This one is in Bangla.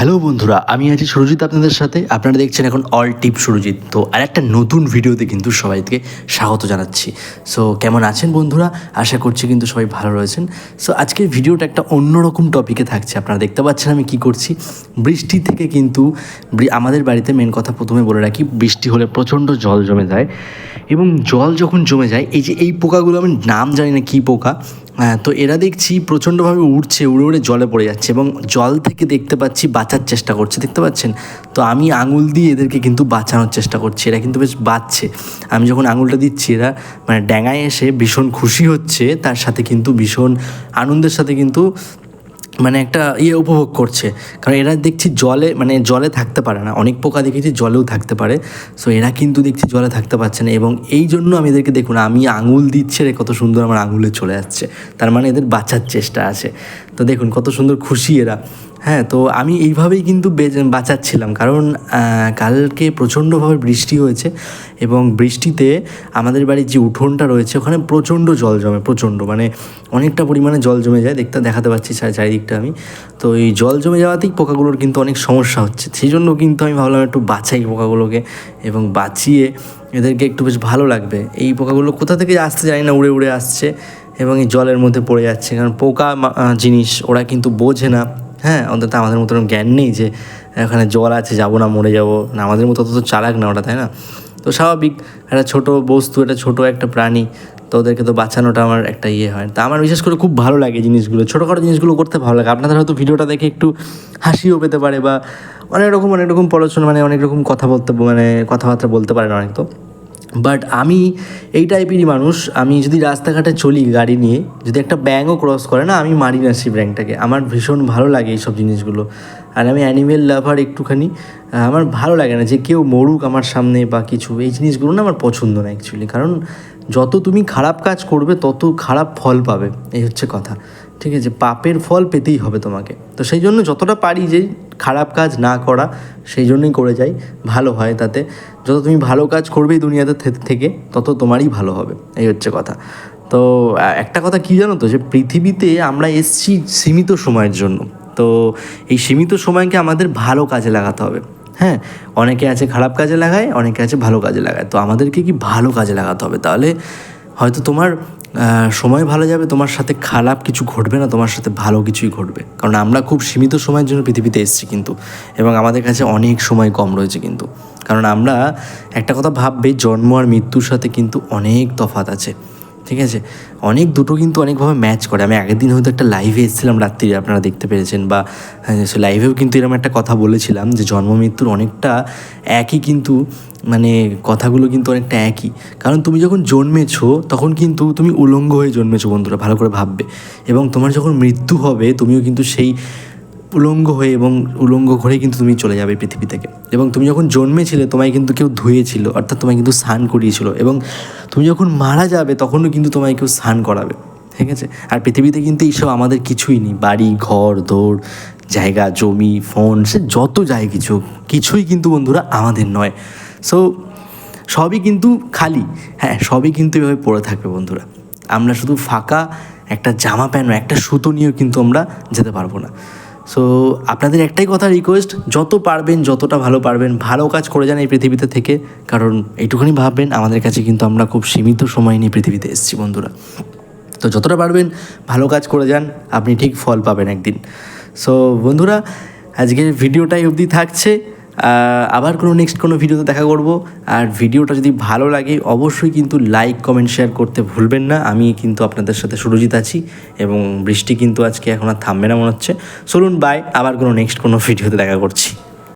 হ্যালো বন্ধুরা, আমি আছি সুরজিৎ আপনাদের সাথে। আপনারা দেখছেন এখন অল টিপ সুরজিৎ। তো আর একটা নতুন ভিডিওতে কিন্তু সবাইকে স্বাগত জানাচ্ছি। সো কেমন আছেন বন্ধুরা? আশা করছি কিন্তু সবাই ভালো রয়েছেন। সো আজকের ভিডিওটা একটা অন্যরকম টপিকে থাকছে। আপনারা দেখতে পাচ্ছেন আমি কি করছি। বৃষ্টি থেকে কিন্তু আমাদের বাড়িতে মেন কথা প্রথমে বলে রাখি, বৃষ্টি হলে প্রচণ্ড জল জমে যায়। এবং জল যখন জমে যায়, এই যে এই পোকাগুলো, আমি নাম জানি না কী পোকা হ্যাঁ তো এরা দেখছি প্রচণ্ডভাবে উড়ছে, উড়ে উড়ে জলে পড়ে যাচ্ছে এবং জল থেকে দেখতে পাচ্ছি বাঁচার চেষ্টা করছে, দেখতে পাচ্ছেন? তো আমি আঙুল দিয়ে এদেরকে কিন্তু বাঁচানোর চেষ্টা করছি, এরা কিন্তু বেশ বাঁচছে। আমি যখন আঙুলটা দিচ্ছি, এরা মানে ড্যাঙায় এসে ভীষণ খুশি হচ্ছে, তার সাথে কিন্তু ভীষণ আনন্দের সাথে কিন্তু মানে একটা ইয়ে উপভোগ করছে। কারণ এরা দেখছি জলে মানে জলে থাকতে পারে না। অনেক পোকা দেখেছি জলেও থাকতে পারে। সো এরা কিন্তু দেখছি জলে থাকতে পারছে না এবং এই জন্য আমি এদেরকে দেখুন, আমি আঙুল দিচ্ছে রে, কত সুন্দর আমার আঙুলে চলে যাচ্ছে তার মানে এদের বাঁচার চেষ্টা আছে। তো দেখুন, কত সুন্দর খুশি এরা। হ্যাঁ তো আমি এইভাবেই কিন্তু বাঁচাচ্ছিলাম। কারণ কালকে প্রচণ্ডভাবে বৃষ্টি হয়েছে এবং বৃষ্টিতে আমাদের বাড়ির যে উঠোনটা রয়েছে, ওখানে প্রচণ্ড জল জমে, প্রচণ্ড। মানে অনেকটা পরিমাণে জল জমে যায়, দেখতে, দেখাতে পাচ্ছি চারি- চারিদিকটা আমি। তো এই জল জমে যাওয়াতেই পোকাগুলোর কিন্তু অনেক সমস্যা হচ্ছে। সেই জন্য কিন্তু আমি ভাবলাম একটু বাঁচাই পোকাগুলোকে এবং বাঁচিয়ে এদেরকে একটু বেশ ভালো লাগবে। এই পোকাগুলো কোথা থেকে আসতে জানি না, উড়ে উড়ে আসছে এবং এই জলের মধ্যে পড়ে যাচ্ছে। কারণ পোকা জিনিস, ওরা কিন্তু বোঝে না। হ্যাঁ অন্তত আমাদের মতো জ্ঞান নেই যে, এখানে জল আছে, যাব না, মরে যাব। না, আমাদের মতো অত চালাক না ওটা তাই না? তো স্বাভাবিক, একটা ছোট বস্তু, একটা ছোট একটা প্রাণী, তো ওদেরকে তো বাঁচানোটা আমার একটা ইয়ে হয়। তা আমার বিশেষ করে খুব ভালো লাগে জিনিসগুলো, ছোটোখাটো জিনিসগুলো করতে ভালো লাগে। আপনাদের হয়তো ভিডিওটা দেখে একটু হাসিও পেতে পারে বা অনেক রকম অনেক রকম পড়াশোনা মানে অনেক রকম কথা বলতে মানে কথাবার্তা বলতে পারেন অনেক তো। বাট আমি এই টাইপেরই মানুষ, আমি যদি রাস্তাঘাটে চলি গাড়ি নিয়ে, যদি একটা ব্যাঙও ক্রস করে, না, আমি মারি না সেই ব্যাংটাকে আমার ভীষণ ভালো লাগে এইসব জিনিসগুলো। আর আমি অ্যানিমেল লাভার একটুখানি আমার ভালো লাগে না যে কেউ মরুক আমার সামনে বা কিছু। এই জিনিসগুলো না আমার পছন্দ না অ্যাকচুয়ালি কারণ যত তুমি খারাপ কাজ করবে, তত খারাপ ফল পাবে। এই হচ্ছে কথা। ঠিক আছে, পাপের ফল পেতেই হবে তোমাকে। তো সেই জন্য যতটা পারি যে খারাপ কাজ না করা, সেই জন্যই করে যাই, ভালো হয় তাতে। যত তুমি ভালো কাজ করবে দুনিয়াতে থেকে, তত তোমারই ভালো হবে, এই হচ্ছে কথা। তো একটা কথা কি জানো তো? যে পৃথিবীতে আমরা এসছি সীমিত সময়ের জন্য। তো এই সীমিত সময়কে আমাদের ভালো কাজে লাগাতে হবে। হ্যাঁ অনেকে আছে খারাপ কাজে লাগায়, অনেকে আছে ভালো কাজে লাগায়। তো আমাদেরকে কি ভালো কাজে লাগাতে হবে? তাহলে হয়তো তোমার সময় ভালো যাবে, তোমার সাথে খারাপ কিছু ঘটবে না, তোমার সাথে ভালো কিছুই ঘটবে। কারণ আমরা খুব সীমিত সময়ের জন্য পৃথিবীতে এসেছি কিন্তু, এবং আমাদের কাছে অনেক সময় কম রয়েছে কিন্তু। কারণ আমরা একটা কথা ভাববে, জন্ম আর মৃত্যুর সাথে কিন্তু অনেক তফাত আছে। ঠিক আছে? অনেক দুটো কিন্তু অনেকভাবে ম্যাচ করে। আমি আগের দিন হয়তো একটা লাইভে এসেছিলাম রাত্রিরে, আপনারা দেখতে পেরেছেন বা লাইভেও কিন্তু এরকম একটা কথা বলেছিলাম যে জন্ম মৃত্যুর অনেকটা একই কিন্তু মানে কথাগুলো কিন্তু অনেকটা একই। কারণ তুমি যখন জন্মেছো, তখন কিন্তু তুমি উলঙ্গ হয়ে জন্মেছো বন্ধুরা, ভালো করে ভাববে। এবং তোমার যখন মৃত্যু হবে, তুমিও কিন্তু সেই উলঙ্গ হয়ে এবং উলঙ্গ ঘরে কিন্তু তুমি চলে যাবে পৃথিবী থেকে। এবং তুমি যখন জন্মেছিলে, তোমায় কিন্তু কেউ ধুয়েছিল, অর্থাৎ তোমায় কিন্তু স্নান করিয়েছিল। এবং তুমি যখন মারা যাবে, তখনও কিন্তু তোমায় কেউ স্নান করাবে। ঠিক আছে? আর পৃথিবীতে কিন্তু এইসব আমাদের কিছুই নেই। বাড়ি, ঘর দৌড় জায়গা, জমি, ফোন, সে যত যায় কিছু কিছুই কিন্তু বন্ধুরা আমাদের নয়। সো সবই কিন্তু খালি। হ্যাঁ সবই কিন্তু এভাবে পড়ে থাকবে বন্ধুরা। আমরা শুধু ফাঁকা একটা জামা প্যান্ট, একটা সুতো নিয়েও কিন্তু আমরা যেতে পারব না। সো আপনাদের একটাই কথা রিকোয়েস্ট যত পারবেন, যতটা ভালো পারবেন, ভালো কাজ করে যান এই পৃথিবীতে থেকে। কারণ এইটুখানি ভাববেন, আমাদের কাছে কিন্তু আমরা খুব সীমিত সময় নিয়ে পৃথিবীতে এসেছি, বন্ধুরা। তো যতটা পারবেন, ভালো কাজ করে যান, আপনি ঠিক ফল পাবেন একদিন। সো বন্ধুরা, আজকের ভিডিওটাই অবধি থাকছে। আবার কোনো নেক্সট কোনো ভিডিওতে দেখা করব। আর ভিডিওটা যদি ভালো লাগে, অবশ্যই কিন্তু লাইক কমেন্ট শেয়ার করতে ভুলবেন না। আমি কিন্তু আপনাদের সাথে সুরজিৎ আছি এবং বৃষ্টি কিন্তু আজকে এখন আর থামবে না মনে হচ্ছে। চলুন বাই আবার কোনো নেক্সট কোনো ভিডিওতে দেখা করছি।